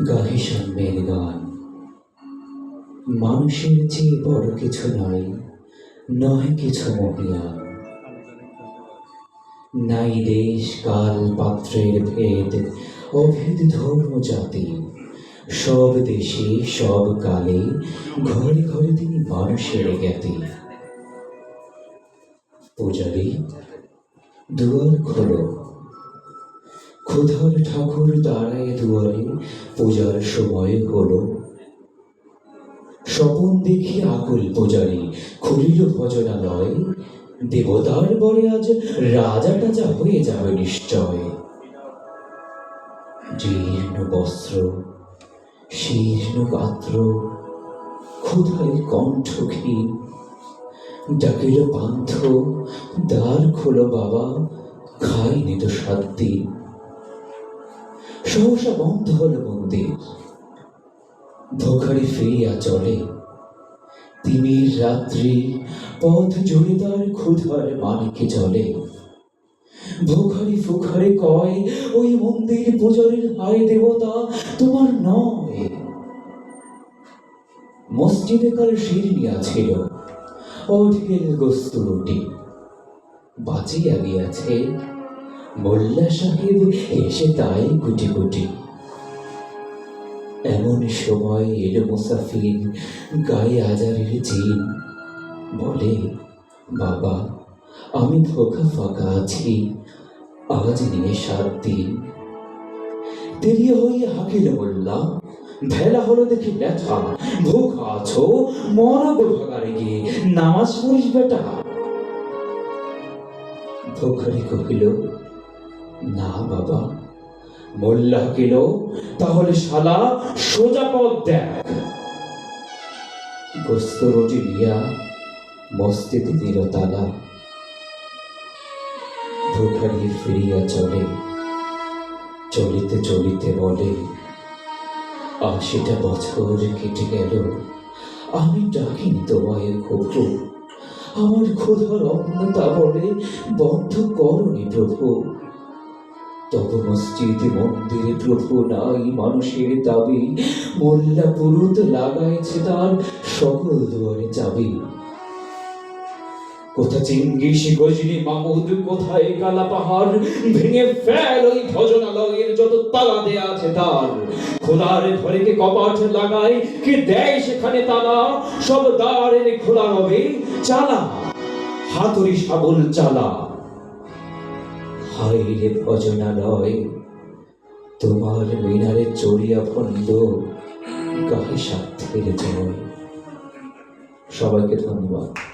গাহি সাম্যের গান। মানুষের চেয়ে বড় কিছু নয় নয় কিছু মহিয়ান নাই দেশ, কাল, পাত্রের ভেদ, অভেদ ধর্ম, জাতি। সব দেশে, সব কালে, ঘরে ঘরে তিনি মানুষের জ্ঞাতি। পূজারী, দুয়ার খোলো। ক্ষুধার ঠাকুর দাঁড়ায় দুয়ারে পূজার সময় হলো। স্বপন দেখি আকুল পূজারি, খুলিল ভজনালয় দেবতার বরে আজ রাজা টাজা হয়ে যাবে নিশ্চয়। জীর্ণ বস্ত্র, শীর্ণ পাত্র, ক্ষুধায় কণ্ঠ কণ্ঠহীন ডাকিল পান্থ, দ্বার খোলো বাবা, খাইনি তো সাত দিন সহসা বন্ধ হলো মন্দির ধোখারি ফিরিয়া চলে। তিমির রাত্রি পথ জুড়ে তার ক্ষুধার মানিকে চলে। ভোখারি ফুখারে কয়, ওই মন্দির পূজারীর হায় দেবতা, তোমার নয়। মসজিদে কাল শিরনিয়া ছিল, অঢেল গোস্ত রুটি। বাঁচিয়া গিয়াছে মোল্লা সাহেব এসে তাই গুটি গুটি এমন সময় এলো মুসাফির গায়ে আজারের জিন। বলে, বাবা, আমি ধোকা ফাঁকা আছি, আজ নিয়ে সাত দিন। দেরি হয়ে হাকিল মোল্লা, ভেলা হলো দেখি ব্যথা। ভুখ আছো মরাবো ভাগারে গিয়ে নামাজ পড়িস বেটা। ধোকারি কহিল না, বাবা। মোল্লা কিল, তাহলে শালা সোজা পথ দেখ। গোস্ত রুটি নিয়া দিল তালা। ফিরিয়া চলে, চলিতে চলিতে বলে আশিটা বছর কেটে গেল। আমি ডাকিনি তোমায় খোকো আমার ক্ষুধার অন্নতা বলে বন্ধ করনি প্রভু। তব মসজিদে মন্দিরে প্রভু নাই মানুষের দাবি। মোল্লা পুরুত লাগাইছে তার সকল দুয়ারে চাবি। কোথা চিঙ্গিস গজনি মামুদ, কোথায় কালা পাহাড়? ভেঙে ফেল ওই ভজনালয়ের যত তালা দেয়া আছে তার। খোলার ঘরে কে কপাট লাগায়, কে দেয় সেখানে তালা? সব দ্বার এনে খোলা রবে চালা। হাতুড়ি শাবল চালা। হায় রে ভজনালয়। তোমার মিনারে চড়িয়া ফন্দ গাহে স্বার্থের জয়। সবাইকে ধন্যবাদ।